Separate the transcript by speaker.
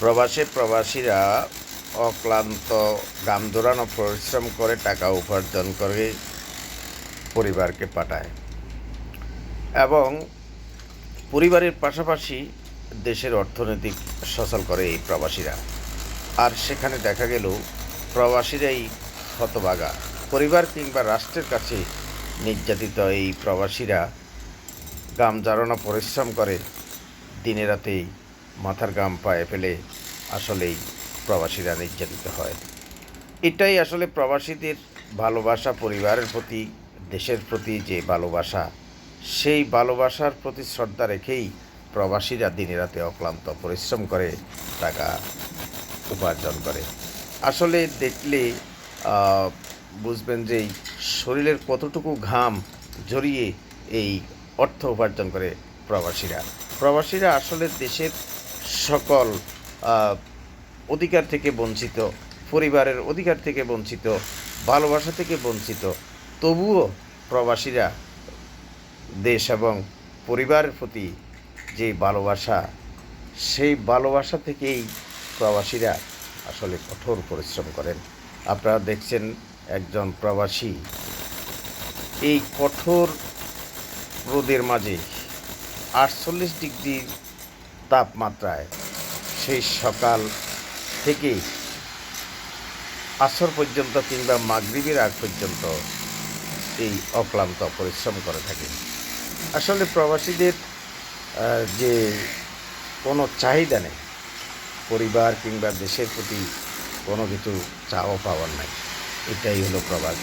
Speaker 1: প্রবাসে প্রবাসীরা অক্লান্ত গাম দৌড়ানো পরিশ্রম করে টাকা উপার্জন করে পরিবারকে পাঠায়। এবং পরিবারের পাশাপাশি দেশের অর্থনৈতিক সচল করে এই প্রবাসীরা। আর সেখানে দেখা গেল, প্রবাসীরাই হতবাগা। পরিবার কিংবা রাষ্ট্রের কাছে নির্যাতিত এই প্রবাসীরা গাম পরিশ্রম করে দিনে রাতেই মাথার গাম পায়ে ফেলে আসলেই প্রবাসীরা নির্যাতিত হয়। এটাই আসলে প্রবাসীদের ভালোবাসা, পরিবারের প্রতি, দেশের প্রতি যে ভালোবাসা, সেই ভালোবাসার প্রতি শ্রদ্ধা রেখেই প্রবাসীরা দিনে রাতে অক্লান্ত পরিশ্রম করে টাকা উপার্জন করে। আসলে দেখলে বুঝবেন যে শরীরের কতটুকু ঘাম জড়িয়ে এই অর্থ উপার্জন করে প্রবাসীরা। প্রবাসীরা আসলে দেশের সকল অধিকার থেকে বঞ্চিত, পরিবারের অধিকার থেকে বঞ্চিত, ভালোবাসা থেকে বঞ্চিত, তবুও প্রবাসীরা দেশ এবং পরিবারের প্রতি যে ভালোবাসা, সেই ভালোবাসা থেকেই প্রবাসীরা আসলে কঠোর পরিশ্রম করেন। আপনারা দেখছেন একজন প্রবাসী। এই কঠোর রোদের মাঝে আটচল্লিশ ডিগ্রি তাপমাত্রায় সেই সকাল থেকে আসর পর্যন্ত কিংবা মাগরিবের আগ পর্যন্ত এই অক্লান্ত পরিশ্রম করে থাকে আসলে প্রবাসীদের যে কোনো চাহিদা নেই, পরিবার কিংবা দেশের প্রতি কোনো কিছু চাওয়া পাওয়ার নাই। এটাই হলো প্রবাস